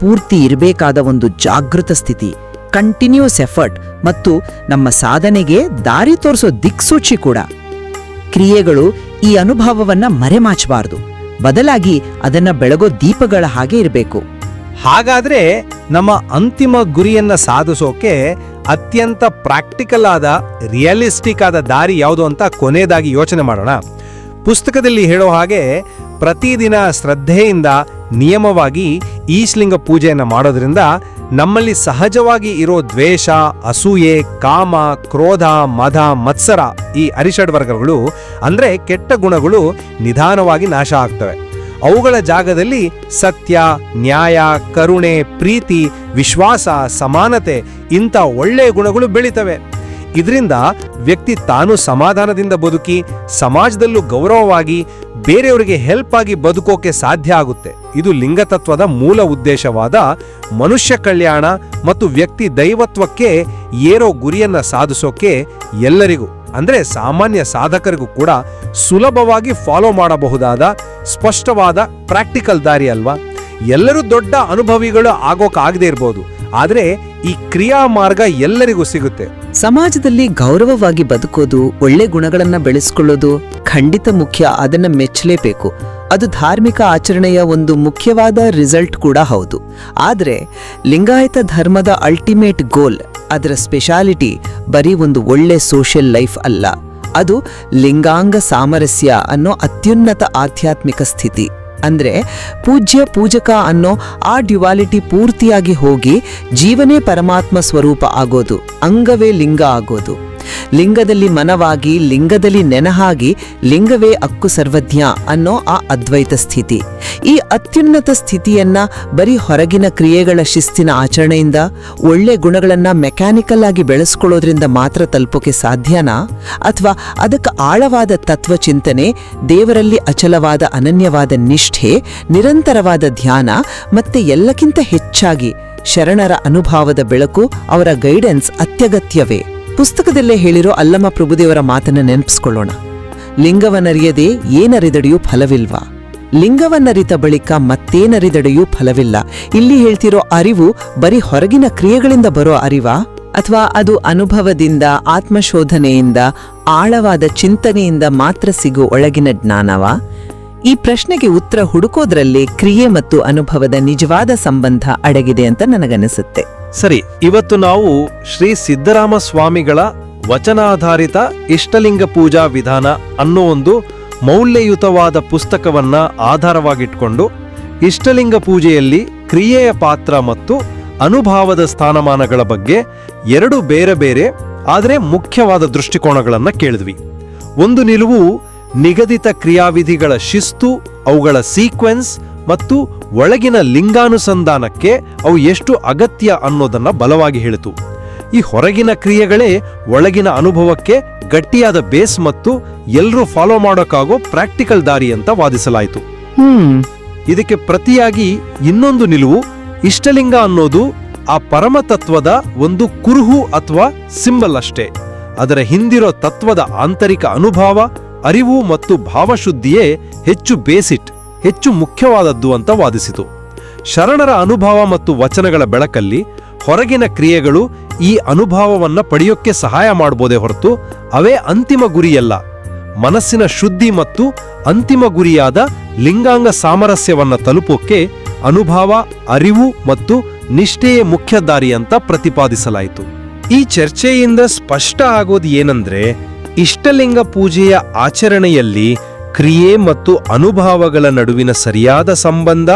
ಪೂರ್ತಿ ಇರಬೇಕಾದ ಒಂದು ಜಾಗೃತ ಸ್ಥಿತಿ ಕಂಟಿನ್ಯೂಸ್ ಎಫರ್ಟ್ ಮತ್ತು ನಮ್ಮ ಸಾಧನೆಗೆ ದಾರಿ ತೋರಿಸೋ ದಿಕ್ಸೂಚಿ ಕೂಡ. ಕ್ರಿಯೆಗಳು ಈ ಅನುಭವವನ್ನ ಮರೆಮಾಚಬಾರದು, ಬದಲಾಗಿ ಅದನ್ನ ಬೆಳಗೋ ದೀಪಗಳ ಹಾಗೆ ಇರಬೇಕು. ಹಾಗಾದ್ರೆ ನಮ್ಮ ಅಂತಿಮ ಗುರಿಯನ್ನ ಸಾಧಿಸೋಕೆ ಅತ್ಯಂತ ಪ್ರಾಕ್ಟಿಕಲ್ ಆದ ರಿಯಲಿಸ್ಟಿಕ್ ಆದ ದಾರಿ ಯಾವುದು ಅಂತ ಕೊನೆಯದಾಗಿ ಯೋಚನೆ ಮಾಡೋಣ. ಪುಸ್ತಕದಲ್ಲಿ ಹೇಳೋ ಹಾಗೆ ಪ್ರತಿದಿನ ಶ್ರದ್ಧೆಯಿಂದ ನಿಯಮವಾಗಿ ಈಶ್ಲಿಂಗ ಪೂಜೆಯನ್ನು ಮಾಡೋದ್ರಿಂದ ನಮ್ಮಲ್ಲಿ ಸಹಜವಾಗಿ ಇರೋ ದ್ವೇಷ, ಅಸೂಯೆ, ಕಾಮ, ಕ್ರೋಧ, ಮದ, ಮತ್ಸರ ಈ ಅರಿಷಡ್ ವರ್ಗಗಳು ಅಂದ್ರೆ ಕೆಟ್ಟ ಗುಣಗಳು ನಿಧಾನವಾಗಿ ನಾಶ ಆಗ್ತವೆ. ಅವುಗಳ ಜಾಗದಲ್ಲಿ ಸತ್ಯ, ನ್ಯಾಯ, ಕರುಣೆ, ಪ್ರೀತಿ, ವಿಶ್ವಾಸ, ಸಮಾನತೆ ಇಂಥ ಒಳ್ಳೆಯ ಗುಣಗಳು ಬೆಳಿತವೆ. ಇದರಿಂದ ವ್ಯಕ್ತಿ ತಾನು ಸಮಾಧಾನದಿಂದ ಬದುಕಿ ಸಮಾಜದಲ್ಲೂ ಗೌರವವಾಗಿ ಬೇರೆಯವರಿಗೆ ಹೆಲ್ಪ್ ಆಗಿ ಬದುಕೋಕೆ ಸಾಧ್ಯ ಆಗುತ್ತೆ. ಇದು ಲಿಂಗತತ್ವದ ಮೂಲ ಉದ್ದೇಶವಾದ ಮನುಷ್ಯ ಕಲ್ಯಾಣ ಮತ್ತು ವ್ಯಕ್ತಿ ದೈವತ್ವಕ್ಕೆ ಏರೋ ಗುರಿಯನ್ನ ಸಾಧಿಸೋಕೆ ಎಲ್ಲರಿಗೂ, ಅಂದ್ರೆ ಸಾಮಾನ್ಯ ಸಾಧಕರಿಗೂ ಕೂಡ ಸುಲಭವಾಗಿ ಫಾಲೋ ಮಾಡಬಹುದಾದ ಸ್ಪಷ್ಟವಾದ ಪ್ರಾಕ್ಟಿಕಲ್ ದಾರಿ ಅಲ್ವಾ? ಎಲ್ಲರೂ ದೊಡ್ಡ ಅನುಭವಿಗಳು ಆಗೋಕಾಗದೇ ಇರ್ಬೋದು, ಆದ್ರೆ ಈ ಕ್ರಿಯಾ ಮಾರ್ಗ ಎಲ್ಲರಿಗೂ ಸಿಗುತ್ತೆ. ಸಮಾಜದಲ್ಲಿ ಗೌರವವಾಗಿ ಬದುಕೋದು, ಒಳ್ಳೆ ಗುಣಗಳನ್ನ ಬೆಳೆಸ್ಕೊಳ್ಳೋದು ಖಂಡಿತ ಮುಖ್ಯ. ಅದನ್ನ ಮೆಚ್ಚಲೇಬೇಕು. ಅದು ಧಾರ್ಮಿಕ ಆಚರಣೆಯ ಒಂದು ಮುಖ್ಯವಾದ ರಿಸಲ್ಟ್ ಕೂಡ ಹೌದು. ಆದರೆ, ಲಿಂಗಾಯತ ಧರ್ಮದ ಅಲ್ಟಿಮೇಟ್ ಗೋಲ್, ಅದರ ಸ್ಪೆಷಾಲಿಟಿ ಬರೀ ಒಂದು ಒಳ್ಳೆ ಸೋಷಿಯಲ್ ಲೈಫ್ ಅಲ್ಲ. ಅದು ಲಿಂಗಾಂಗ ಸಾಮರಸ್ಯ ಅನ್ನೋ ಅತ್ಯುನ್ನತ ಆಧ್ಯಾತ್ಮಿಕ ಸ್ಥಿತಿ. ಅಂದ್ರೆ ಪೂಜ್ಯ ಪೂಜಕ ಅನ್ನೋ ಆ ಡ್ಯುವಾಲಿಟಿ ಪೂರ್ತಿಯಾಗಿ ಹೋಗಿ ಜೀವನೇ ಪರಮಾತ್ಮ ಸ್ವರೂಪ ಆಗೋದು, ಅಂಗವೇ ಲಿಂಗ ಆಗೋದು. ಲಿಂಗದಲ್ಲಿ ಮನವಾಗಿ, ಲಿಂಗದಲ್ಲಿ ನೆನಹಾಗಿ, ಲಿಂಗವೇ ಅಕ್ಕು ಸರ್ವಜ್ಞ ಅನ್ನೋ ಆ ಅದ್ವೈತ ಸ್ಥಿತಿ. ಈ ಅತ್ಯುನ್ನತ ಸ್ಥಿತಿಯನ್ನ ಬರೀ ಹೊರಗಿನ ಕ್ರಿಯೆಗಳ ಶಿಸ್ತಿನ ಆಚರಣೆಯಿಂದ, ಒಳ್ಳೆ ಗುಣಗಳನ್ನ ಮೆಕ್ಯಾನಿಕಲ್ ಆಗಿ ಬೆಳೆಸ್ಕೊಳ್ಳೋದ್ರಿಂದ ಮಾತ್ರ ತಲುಪೋಕೆ ಸಾಧ್ಯನಾ? ಅಥವಾ ಅದಕ್ಕೆ ಆಳವಾದ ತತ್ವ ಚಿಂತನೆ ದೇವರಲ್ಲಿ ಅಚಲವಾದ ಅನನ್ಯವಾದ ನಿಷ್ಠೆ, ನಿರಂತರವಾದ ಧ್ಯಾನ ಮತ್ತೆ ಎಲ್ಲಕ್ಕಿಂತ ಹೆಚ್ಚಾಗಿ ಶರಣರ ಅನುಭಾವದ ಬೆಳಕು ಅವರ ಗೈಡೆನ್ಸ್ ಅತ್ಯಗತ್ಯವೇ. ಪುಸ್ತಕದಲ್ಲೇ ಹೇಳಿರೋ ಅಲ್ಲಮ್ಮ ಪ್ರಭುದೇವರ ಮಾತನ್ನ ನೆನಪಿಸ್ಕೊಳ್ಳೋಣ. ಲಿಂಗವನ್ನರಿಯದೆ ಏನರಿದಡೆಯೂ ಫಲವಿಲ್ವಾ? ಲಿಂಗವನ್ನರಿತ ಬಳಿಕ ಮತ್ತೇನರಿದಡೆಯೂ ಫಲವಿಲ್ಲ. ಇಲ್ಲಿ ಹೇಳ್ತಿರೋ ಅರಿವು ಬರೀ ಹೊರಗಿನ ಕ್ರಿಯೆಗಳಿಂದ ಬರೋ ಅರಿವಾ? ಅಥವಾ ಅದು ಅನುಭವದಿಂದ, ಆತ್ಮಶೋಧನೆಯಿಂದ, ಆಳವಾದ ಚಿಂತನೆಯಿಂದ ಮಾತ್ರ ಸಿಗೋ ಒಳಗಿನ ಜ್ಞಾನವಾ? ಈ ಪ್ರಶ್ನೆಗೆ ಉತ್ತರ ಹುಡುಕೋದ್ರಲ್ಲೇ ಕ್ರಿಯೆ ಮತ್ತು ಅನುಭವದ ನಿಜವಾದ ಸಂಬಂಧ ಅಡಗಿದೆ ಅಂತ ನನಗನಿಸುತ್ತೆ ಸರಿ, ಇವತ್ತು ನಾವು ಶ್ರೀ ಸಿದ್ದರಾಮ ಸ್ವಾಮಿಗಳ ವಚನಾಧಾರಿತ ಇಷ್ಟಲಿಂಗ ಪೂಜಾ ವಿಧಾನ ಅನ್ನೋ ಒಂದು ಮೌಲ್ಯಯುತವಾದ ಪುಸ್ತಕವನ್ನ ಆಧಾರವಾಗಿಟ್ಕೊಂಡು ಇಷ್ಟಲಿಂಗ ಪೂಜೆಯಲ್ಲಿ ಕ್ರಿಯೆಯ ಪಾತ್ರ ಮತ್ತು ಅನುಭಾವದ ಸ್ಥಾನಮಾನಗಳ ಬಗ್ಗೆ ಎರಡು ಬೇರೆ ಬೇರೆ, ಆದರೆ ಮುಖ್ಯವಾದ ದೃಷ್ಟಿಕೋನಗಳನ್ನು ಕೇಳಿದ್ವಿ. ಒಂದು ನಿಲುವು ನಿಗದಿತ ಕ್ರಿಯಾವಿಧಿಗಳ ಶಿಸ್ತು, ಅವುಗಳ ಸೀಕ್ವೆನ್ಸ್ ಮತ್ತು ಒಳಗಿನ ಲಿಂಗಾನುಸಂಧಾನಕ್ಕೆ ಅವು ಎಷ್ಟು ಅಗತ್ಯ ಅನ್ನೋದನ್ನ ಬಲವಾಗಿ ಹೇಳಿತು. ಈ ಹೊರಗಿನ ಕ್ರಿಯೆಗಳೇ ಒಳಗಿನ ಅನುಭವಕ್ಕೆ ಗಟ್ಟಿಯಾದ ಬೇಸ್ ಮತ್ತು ಎಲ್ಲರೂ ಫಾಲೋ ಮಾಡೋಕ್ಕಾಗೋ ಪ್ರಾಕ್ಟಿಕಲ್ ದಾರಿ ಅಂತ ವಾದಿಸಲಾಯಿತು. ಇದಕ್ಕೆ ಪ್ರತಿಯಾಗಿ ಇನ್ನೊಂದು ನಿಲುವು ಇಷ್ಟಲಿಂಗ ಅನ್ನೋದು ಆ ಪರಮತತ್ವದ ಒಂದು ಕುರುಹು ಅಥವಾ ಸಿಂಬಲ್ ಅಷ್ಟೇ. ಅದರ ಹಿಂದಿರೋ ತತ್ವದ ಆಂತರಿಕ ಅನುಭವ ಅರಿವು ಮತ್ತು ಭಾವಶುದ್ಧಿಯೇ ಹೆಚ್ಚು ಬೇಸಿಟ್. ಹೆಚ್ಚು ಮುಖ್ಯವಾದದ್ದು ಅಂತ ವಾದಿಸಿತು. ಶರಣರ ಅನುಭವ ಮತ್ತು ವಚನಗಳ ಬೆಳಕಲ್ಲಿ ಹೊರಗಿನ ಕ್ರಿಯೆಗಳು ಈ ಅನುಭವವನ್ನ ಪಡೆಯೋಕ್ಕೆ ಸಹಾಯ ಮಾಡಬಹುದೇ ಹೊರತು ಅವೇ ಅಂತಿಮ ಗುರಿಯಲ್ಲ. ಮನಸ್ಸಿನ ಶುದ್ಧಿ ಮತ್ತು ಅಂತಿಮ ಗುರಿಯಾದ ಲಿಂಗಾಂಗ ಸಾಮರಸ್ಯವನ್ನ ತಲುಪೋಕೆ ಅನುಭವ, ಅರಿವು ಮತ್ತು ನಿಷ್ಠೆಯೇ ಮುಖ್ಯ ದಾರಿ ಅಂತ ಪ್ರತಿಪಾದಿಸಲಾಯಿತು. ಈ ಚರ್ಚೆಯಿಂದ ಸ್ಪಷ್ಟ ಆಗೋದು ಏನಂದ್ರೆ ಇಷ್ಟಲಿಂಗ ಪೂಜೆಯ ಆಚರಣೆಯಲ್ಲಿ ಕ್ರಿಯೆ ಮತ್ತು ಅನುಭವಗಳ ನಡುವಿನ ಸರಿಯಾದ ಸಂಬಂಧ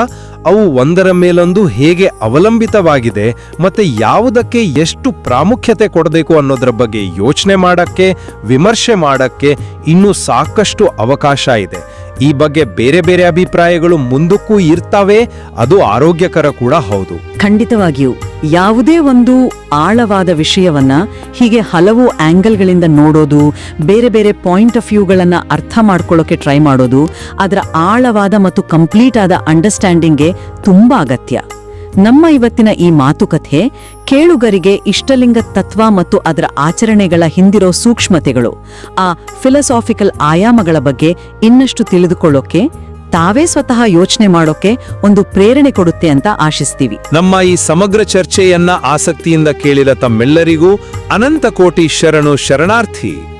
ಅವು ಒಂದರ ಮೇಲೊಂದು ಹೇಗೆ ಅವಲಂಬಿತವಾಗಿದೆ ಮತ್ತು ಯಾವುದಕ್ಕೆ ಎಷ್ಟು ಪ್ರಾಮುಖ್ಯತೆ ಕೊಡಬೇಕು ಅನ್ನೋದರ ಬಗ್ಗೆ ಯೋಚನೆ ಮಾಡಕ್ಕೆ, ವಿಮರ್ಶೆ ಮಾಡಕ್ಕೆ ಇನ್ನೂ ಸಾಕಷ್ಟು ಅವಕಾಶ ಇದೆ. ಈ ಬಗ್ಗೆ ಬೇರೆ ಬೇರೆ ಅಭಿಪ್ರಾಯಗಳು ಮುಂದಕ್ಕೂ ಇರ್ತಾವೆ, ಅದು ಆರೋಗ್ಯಕರ ಕೂಡ ಹೌದು. ಖಂಡಿತವಾಗಿಯೂ, ಯಾವುದೇ ಒಂದು ಆಳವಾದ ವಿಷಯವನ್ನ ಹೀಗೆ ಹಲವು ಆಂಗಲ್ಗಳಿಂದ ನೋಡೋದು, ಬೇರೆ ಬೇರೆ ಪಾಯಿಂಟ್ ಆಫ್ ವ್ಯೂಗಳನ್ನ ಅರ್ಥ ಮಾಡ್ಕೊಳ್ಳೋಕೆ ಟ್ರೈ ಮಾಡೋದು, ಅದರ ಆಳವಾದ ಮತ್ತು ಕಂಪ್ಲೀಟ್ ಆದ ಅಂಡರ್ಸ್ಟ್ಯಾಂಡಿಂಗ್ಗೆ ತುಂಬಾ ಅಗತ್ಯ. ನಮ್ಮ ಇವತ್ತಿನ ಈ ಮಾತುಕತೆ ಕೇಳುಗರಿಗೆ ಇಷ್ಟಲಿಂಗ ತತ್ವ ಮತ್ತು ಅದರ ಆಚರಣೆಗಳ ಹಿಂದಿರೋ ಸೂಕ್ಷ್ಮತೆಗಳು, ಆ ಫಿಲಸಾಫಿಕಲ್ ಆಯಾಮಗಳ ಬಗ್ಗೆ ಇನ್ನಷ್ಟು ತಿಳಿದುಕೊಳ್ಳೋಕೆ, ತಾವೇ ಸ್ವತಃ ಯೋಚನೆ ಮಾಡೋಕೆ ಒಂದು ಪ್ರೇರಣೆ ಕೊಡುತ್ತೆ ಅಂತ ಆಶಿಸ್ತೀವಿ. ನಮ್ಮ ಈ ಸಮಗ್ರ ಚರ್ಚೆಯನ್ನ ಆಸಕ್ತಿಯಿಂದ ಕೇಳಿದ ತಮ್ಮೆಲ್ಲರಿಗೂ ಅನಂತ ಕೋಟಿ ಶರಣು ಶರಣಾರ್ಥಿ.